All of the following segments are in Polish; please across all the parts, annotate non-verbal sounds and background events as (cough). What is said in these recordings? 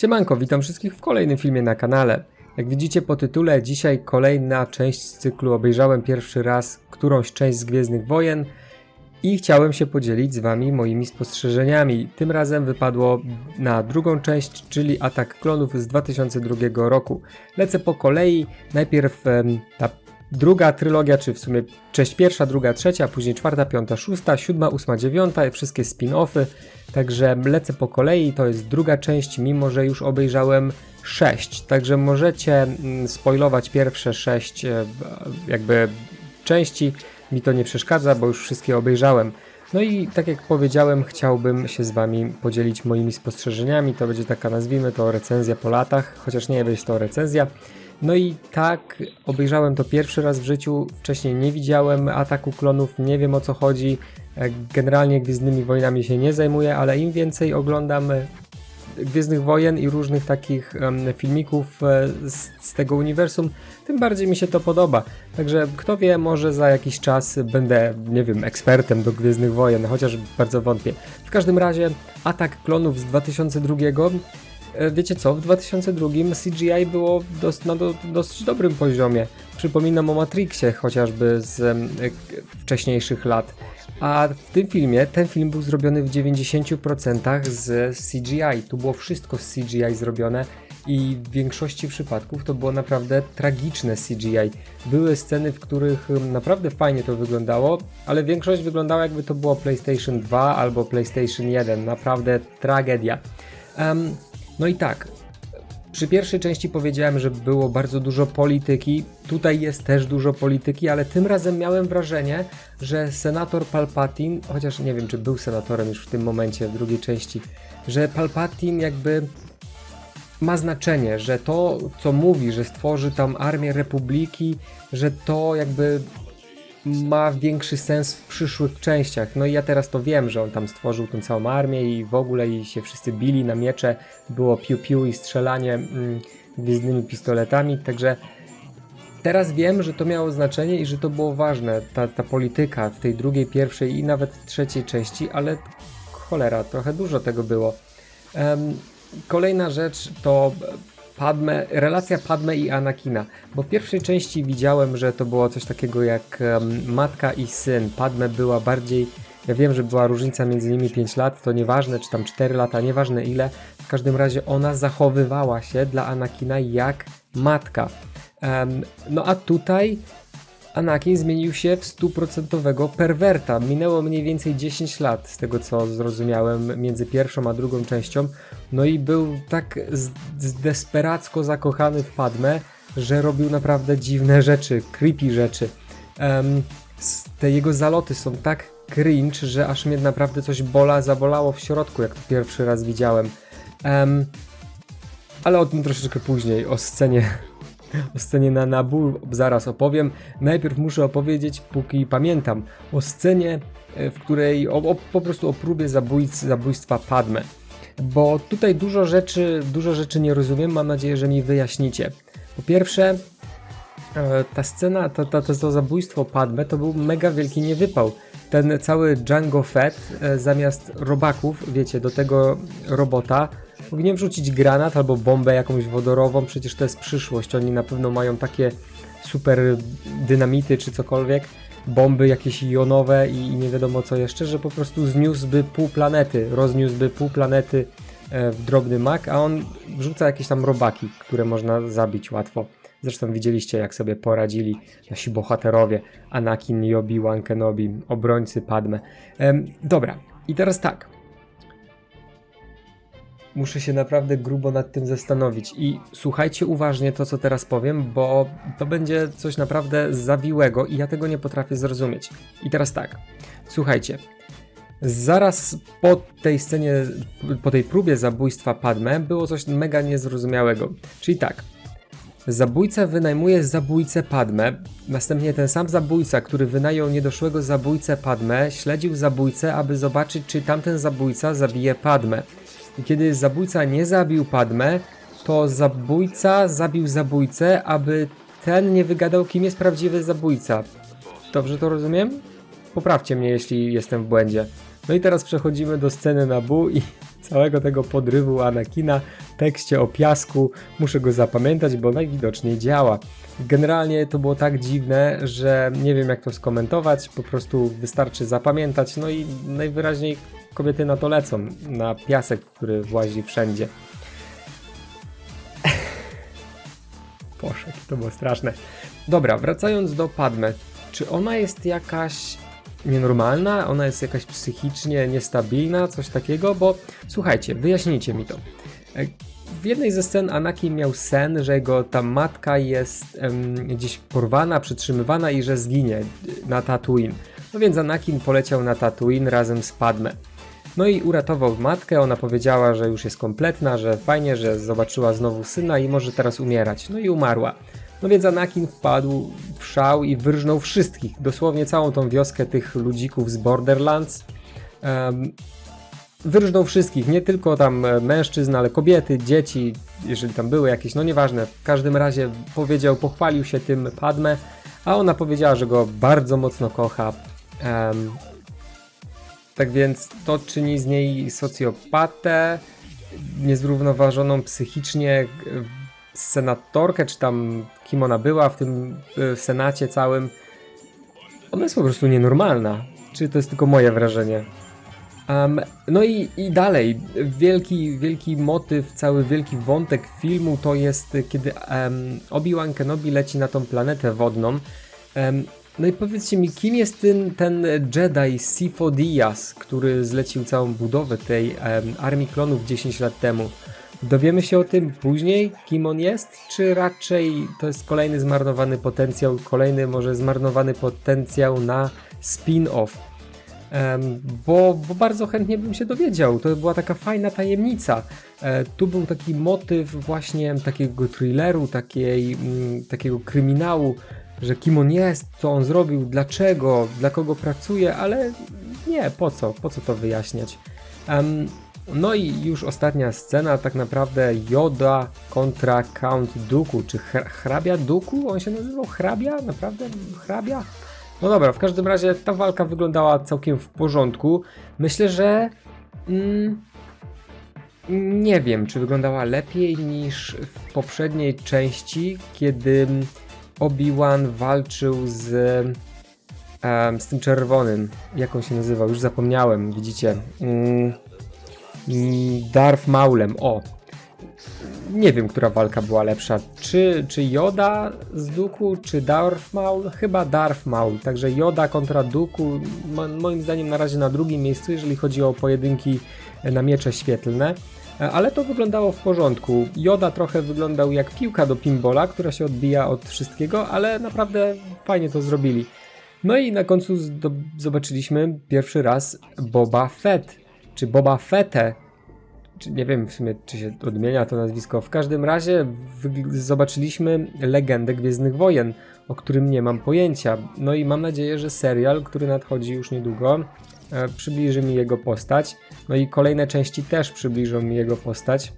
Siemanko, witam wszystkich w kolejnym filmie na kanale. Jak widzicie po tytule, dzisiaj kolejna część z cyklu obejrzałem pierwszy raz którąś część z Gwiezdnych Wojen i chciałem się podzielić z wami moimi spostrzeżeniami. Tym razem wypadło na drugą część, czyli Atak Klonów z 2002 roku. Lecę po kolei, najpierw ta druga trylogia, czy w sumie część pierwsza, druga, trzecia, później czwarta, piąta, szósta, siódma, ósma, dziewiąta, wszystkie spin-offy. Także lecę po kolei, to jest druga część, mimo że już obejrzałem 6. Także możecie mm, spoilować pierwsze 6 jakby części. Mi to nie przeszkadza, bo już wszystkie obejrzałem. No i tak jak powiedziałem, chciałbym się z Wami podzielić moimi spostrzeżeniami. To będzie taka, nazwijmy to, recenzja po latach, chociaż nie jest to recenzja. No i tak, obejrzałem to pierwszy raz w życiu. Wcześniej nie widziałem ataku klonów, nie wiem o co chodzi. E, Generalnie Gwiezdnymi Wojnami się nie zajmuję, ale im więcej oglądam e, Gwiezdnych Wojen i różnych takich filmików e, z, z tego uniwersum, tym bardziej mi się to podoba. Także kto wie, może za jakiś czas będę, nie wiem, ekspertem do Gwiezdnych Wojen, chociaż bardzo wątpię. W każdym razie Atak Klonów z 2002 E, Wiecie co, w 2002 CGI było dos, na do, dosyć dobrym poziomie. Przypominam o Matrixie chociażby z e, wcześniejszych lat. A w tym filmie, ten film był zrobiony w 90% z CGI. Tu było wszystko z CGI zrobione i w większości przypadków to było naprawdę tragiczne CGI. Były sceny, w których naprawdę fajnie to wyglądało, ale większość wyglądała jakby to było PlayStation 2 albo PlayStation 1. Naprawdę tragedia. Em, no i tak, przy pierwszej części powiedziałem, że było bardzo dużo polityki. Tutaj jest też dużo polityki, ale tym razem miałem wrażenie, że senator Palpatine, chociaż nie wiem, czy był senatorem już w tym momencie, w drugiej części, że Palpatine jakby ma znaczenie, że to, co mówi, że stworzy tam armię republiki, że to jakby ma większy sens w przyszłych częściach. No i ja teraz to wiem, że on tam stworzył tą całą armię i w ogóle i się wszyscy bili na miecze, było piu-piu i strzelanie mm, gwiezdnymi pistoletami, także teraz wiem, że to miało znaczenie i że to było ważne, ta, ta polityka w tej drugiej, pierwszej i nawet trzeciej części, ale cholera, trochę dużo tego było. Em, kolejna rzecz to Padme, relacja Padme i Anakina, bo w pierwszej części widziałem, że to było coś takiego jak em, matka i syn. Padme była bardziej, ja wiem, że była różnica między nimi 5 lat, to nieważne, czy tam 4 lata, nieważne ile, w każdym razie ona zachowywała się dla Anakina jak matka. Em, no a tutaj Anakin zmienił się w stuprocentowego perwerta. Minęło mniej więcej 10 lat, z tego co zrozumiałem, między pierwszą a drugą częścią. No i był tak zdesperacko zakochany w Padme, że robił naprawdę dziwne rzeczy, creepy rzeczy. S- te jego zaloty są tak cringe, że aż mnie naprawdę coś bola, zabolało w środku, jak to pierwszy raz widziałem. Em, ale o tym troszeczkę później, o scenie o scenie na Nabu zaraz opowiem. Najpierw muszę opowiedzieć, póki pamiętam, o scenie, e, w której o, o, po prostu o próbie zabójstwa Padme. Bo tutaj dużo rzeczy, dużo rzeczy nie rozumiem, mam nadzieję, że mi wyjaśnicie. Po pierwsze, e, ta scena, to, to, to, to zabójstwo Padme to był mega wielki niewypał. Ten cały Django Fett e, zamiast robaków, wiecie, do tego robota powinien wrzucić granat albo bombę jakąś wodorową, przecież to jest przyszłość. Oni na pewno mają takie super dynamity czy cokolwiek, bomby jakieś jonowe i, i nie wiadomo co jeszcze, że po prostu zniósłby pół planety, rozniósłby pół planety e, w drobny mak, a on wrzuca jakieś tam robaki, które można zabić łatwo. Zresztą widzieliście, jak sobie poradzili nasi bohaterowie Anakin i Obi-Wan Kenobi, obrońcy Padme. Em, dobra, i teraz tak. Muszę się naprawdę grubo nad tym zastanowić i słuchajcie uważnie to, co teraz powiem, bo to będzie coś naprawdę zawiłego i ja tego nie potrafię zrozumieć. I teraz tak, słuchajcie. Zaraz po tej scenie, po tej próbie zabójstwa Padme było coś mega niezrozumiałego. Czyli tak, Zabójca wynajmuje zabójcę Padme. Następnie ten sam zabójca, który wynajął niedoszłego zabójcę Padme, śledził zabójcę, aby zobaczyć, czy tamten zabójca zabije Padme. I kiedy zabójca nie zabił Padme, to zabójca zabił zabójcę, aby ten nie wygadał, kim jest prawdziwy zabójca. Dobrze to rozumiem? Poprawcie mnie, jeśli jestem w błędzie. No i teraz przechodzimy do sceny Nabu i (laughs) całego tego podrywu Anakina tekście o piasku. Muszę go zapamiętać, bo najwidoczniej działa. Generalnie to było tak dziwne, że nie wiem jak to skomentować, po prostu wystarczy zapamiętać, no i najwyraźniej kobiety na to lecą, na piasek, który włazi wszędzie. Poszedł, to było straszne. Dobra, wracając do Padme. Czy ona jest jakaś nienormalna? Ona jest jakaś psychicznie niestabilna? Coś takiego? Bo słuchajcie, wyjaśnijcie mi to. E, W jednej ze scen Anakin miał sen, że jego ta matka jest em, gdzieś porwana, przytrzymywana i że zginie e, na Tatooine. No więc Anakin poleciał na Tatooine razem z Padme. No i uratował matkę, ona powiedziała, że już jest kompletna, że fajnie, że zobaczyła znowu syna i może teraz umierać. No i umarła. No więc Anakin wpadł w szał i wyrżnął wszystkich, dosłownie całą tą wioskę tych ludzików z Borderlands. Em, wyrżnął wszystkich, nie tylko tam e, mężczyzn, ale kobiety, dzieci, jeżeli tam były jakieś, no nieważne. W każdym razie powiedział, pochwalił się tym Padme, a ona powiedziała, że go bardzo mocno kocha. Em, tak więc to czyni z niej socjopatę, niezrównoważoną psychicznie e, senatorkę, czy tam kim ona była w tym e, senacie całym. Ona jest po prostu nienormalna. Czy to jest tylko moje wrażenie? Em, no i, i dalej, wielki, wielki motyw, cały wielki wątek filmu to jest, kiedy em, Obi-Wan Kenobi leci na tą planetę wodną. Em, no i powiedzcie mi, kim jest ten, ten Jedi Sifo Dyas, który zlecił całą budowę tej armii klonów 10 lat temu? Dowiemy się o tym później, kim on jest, czy raczej to jest kolejny zmarnowany potencjał, kolejny może zmarnowany potencjał na spin-off? Em, bo, bo bardzo chętnie bym się dowiedział. To była taka fajna tajemnica. E, tu był taki motyw właśnie takiego thrilleru, takiej, mm, takiego kryminału, że kim on jest, co on zrobił, dlaczego, dla kogo pracuje, ale nie, po co, po co to wyjaśniać. Em, no i już ostatnia scena, tak naprawdę Yoda kontra Count Dooku, czy hr- hrabia Dooku? On się nazywał hrabia? Naprawdę hrabia? No dobra, w każdym razie ta walka wyglądała całkiem w porządku. Myślę, że. Mm, nie wiem, czy wyglądała lepiej niż w poprzedniej części, kiedy Obi-Wan walczył z. em, z tym czerwonym. Jak on się nazywał? Już zapomniałem, widzicie. Mm, mm, Darth Maulem. O, nie wiem, która walka była lepsza. Czy, czy Yoda z Duku, czy Darth Maul? Chyba Darth Maul. Także Yoda kontra Duku, mo- moim zdaniem na razie na drugim miejscu, jeżeli chodzi o pojedynki na miecze świetlne. Ale to wyglądało w porządku. Yoda trochę wyglądał jak piłka do pinbola, która się odbija od wszystkiego, ale naprawdę fajnie to zrobili. No i na końcu zobaczyliśmy pierwszy raz Boba Fett, czy Boba Fettę, czy nie wiem w sumie, czy się odmienia to nazwisko. W każdym razie zobaczyliśmy legendę Gwiezdnych Wojen, o którym nie mam pojęcia. No i mam nadzieję, że serial, który nadchodzi już niedługo, przybliży mi jego postać. No i kolejne części też przybliżą mi jego postać,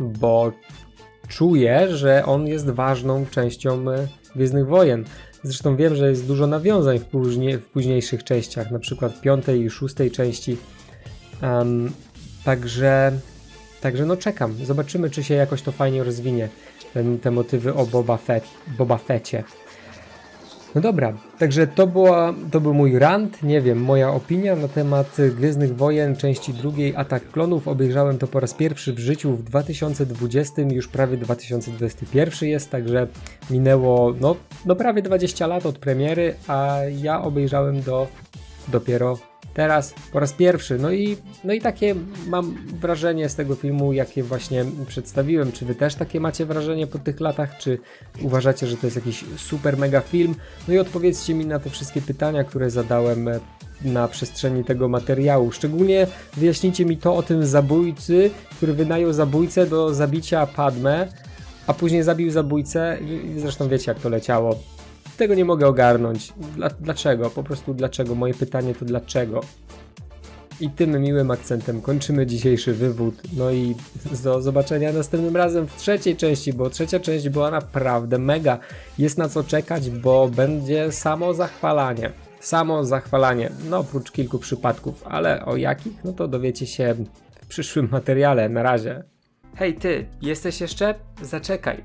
bo czuję, że on jest ważną częścią e, Gwiezdnych Wojen. Zresztą wiem, że jest dużo nawiązań w, później, w późniejszych częściach, na przykład piątej i szóstej części. Em, Także, także no czekam. Zobaczymy, czy się jakoś to fajnie rozwinie. Ten, te motywy o Boba, Fett, Boba Fecie. No dobra, także to, była, to był mój rant, nie wiem, moja opinia na temat Gwiezdnych Wojen, części drugiej, Atak Klonów. Obejrzałem to po raz pierwszy w życiu w 2020, już prawie 2021 jest, także minęło no, no prawie 20 lat od premiery, a ja obejrzałem do dopiero teraz po raz pierwszy. No i, no i takie mam wrażenie z tego filmu, jakie właśnie przedstawiłem. Czy wy też takie macie wrażenie po tych latach? Czy uważacie, że to jest jakiś super mega film? No i odpowiedzcie mi na te wszystkie pytania, które zadałem e, na przestrzeni tego materiału. Szczególnie wyjaśnijcie mi to o tym zabójcy, który wynajął zabójcę do zabicia Padme, a później zabił zabójcę. Zresztą wiecie, jak to leciało tego nie mogę ogarnąć. Dla, dlaczego? Po prostu dlaczego? Moje pytanie to dlaczego? I tym miłym akcentem kończymy dzisiejszy wywód. No i do zobaczenia następnym razem w trzeciej części, bo trzecia część była naprawdę mega. Jest na co czekać, bo będzie samo zachwalanie. Samo zachwalanie. No oprócz kilku przypadków, ale o jakich? No to dowiecie się w przyszłym materiale. Na razie. Hej ty, jesteś jeszcze? Zaczekaj.